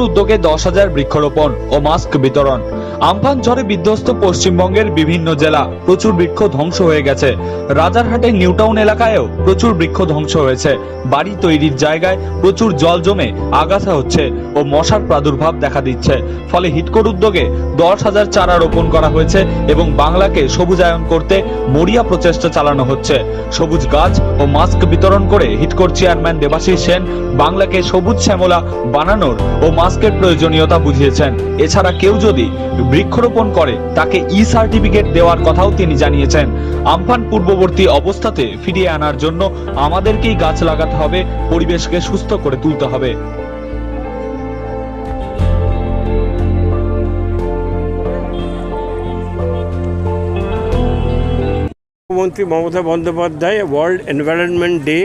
উদ্যোগে দশ হাজার বৃক্ষরোপণ ও মাস্ক বিতরণ। আমফান ঝড়ে বিধ্বস্ত পশ্চিমবঙ্গের বিভিন্ন জেলা প্রচুর বৃক্ষ ধ্বংস হয়ে গেছে। রাজারহাটের নিউটাউন এলাকায়ও প্রচুর বৃক্ষ ধ্বংস হয়েছে। বাড়ি তৈরির জায়গায় প্রচুর জল জমে আগাছা হচ্ছে ও মশার প্রাদুর্ভাব দেখা দিচ্ছে। ফলে হিটকোর উদ্যোগে দশ হাজার চারা রোপণ করা হয়েছে এবং বাংলাকে সবুজায়ন করতে মরিয়া প্রচেষ্টা চালানো হচ্ছে। সবুজ গাছ ও মাস্ক বিতরণ করে হিটকোর চেয়ারম্যান দেবাশিস সেন বাংলাকে সবুজ শ্যামলা বানানোর ও মাস্কের প্রয়োজনীয়তা বুঝিয়েছেন। এছাড়া কেউ যদি বৃক্ষরোপণ করে, তাকে ই সার্টিফিকেট দেওয়ার কথাও তিনি জানিয়েছেন। আমফান পূর্ববর্তী অবস্থাতে ফিরিয়ে আনার জন্য আমাদেরকেই গাছ লাগাতে হবে, পরিবেশকে সুস্থ করে তুলতে হবে। মুখ্যমন্ত্রী Mamata Bandyopadhyay world environment day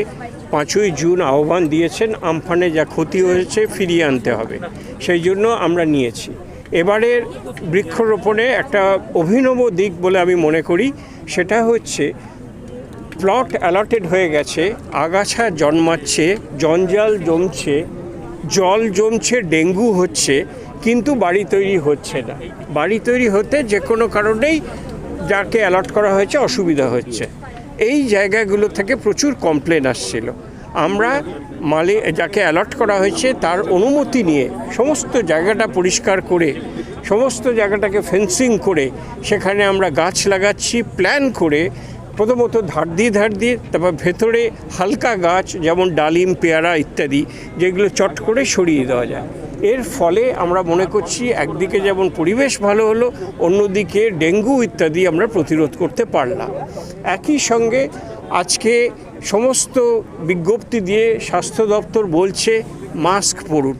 পাঁচই জুন আহ্বান দিয়েছেন, আমফানে যা ক্ষতি হয়েছে ফিরিয়ে আনতে হবে। সেই জন্য আমরা নিয়েছি। এবারের বৃক্ষরোপণে একটা অভিনব দিক বলে আমি মনে করি। সেটা হচ্ছে প্লট অ্যালটেড হয়ে গেছে, আগাছা জন্মাচ্ছে, জঞ্জাল জমছে, জল জমছে, ডেঙ্গু হচ্ছে, কিন্তু বাড়ি তৈরি হচ্ছে না। বাড়ি তৈরি হতে যে কোনো কারণেই যাকে অ্যালট করা হয়েছে অসুবিধা হচ্ছে। এই জায়গাগুলো থেকে প্রচুর কমপ্লেন আসছিল। আমরা মালি যাকে অ্যালার্ট করা হয়েছে তার অনুমতি নিয়ে সমস্ত জায়গাটা পরিষ্কার করে, সমস্ত জায়গাটাকে ফেন্সিং করে, সেখানে আমরা গাছ লাগাচ্ছি প্ল্যান করে, প্রথমত ধার দিয়ে ধার দিয়ে, তারপর ভেতরে হালকা গাছ যেমন ডালিম, পেয়ারা ইত্যাদি, যেগুলো চট করে সরিয়ে দেওয়া যায়। এর ফলে আমরা মনে করছি একদিকে যেমন পরিবেশ ভালো হলো, অন্যদিকে ডেঙ্গু ইত্যাদি আমরা প্রতিরোধ করতে পারলাম। একই সঙ্গে আজকে সমস্ত বিজ্ঞপ্তি দিয়ে স্বাস্থ্য দপ্তর বলছে মাস্ক পরুন।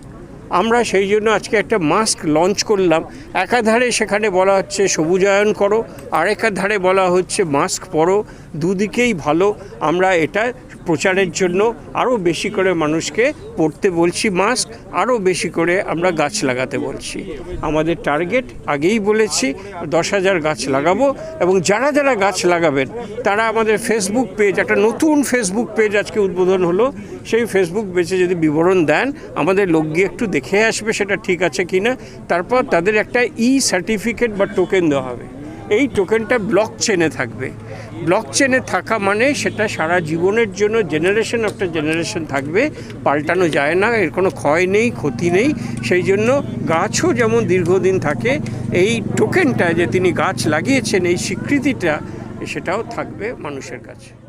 আমরা সেই জন্য আজকে একটা মাস্ক লঞ্চ করলাম। একাধারে সেখানে বলা হচ্ছে সবুজায়ন করো আর একাধারে বলা হচ্ছে মাস্ক পরো, দুদিকেই ভালো। আমরা এটা প্রচারের জন্য আরও বেশি করে মানুষকে পড়তে বলছি মাস্ক আরও বেশি করে আমরা গাছ লাগাতে বলছি। আমাদের টার্গেট আগেই বলেছি, দশ হাজার গাছ লাগাবো এবং যারা যারা গাছ লাগাবেন, তারা আমাদের ফেসবুক পেজ একটা নতুন ফেসবুক পেজ আজকে উদ্বোধন হলো। সেই ফেসবুক পেজে যদি বিবরণ দেন, আমাদের লোক গিয়ে একটু দেখে আসবে সেটা ঠিক আছে কি না। তারপর তাদের একটা ই সার্টিফিকেট বা টোকেন দেওয়া হবে। এই টোকেনটা ব্লক চেনে থাকবে। ব্লক চেনে থাকা মানে সেটা সারা জীবনের জন্য জেনারেশন আফটার জেনারেশন থাকবে, পাল্টানো যায় না, এর কোনো ক্ষয় নেই, ক্ষতি নেই। সেই জন্য গাছও যেমন দীর্ঘদিন থাকে, এই টোকেনটা যে তিনি গাছ লাগিয়েছেন, এই স্বীকৃতিটা, সেটাও থাকবে মানুষের কাছে।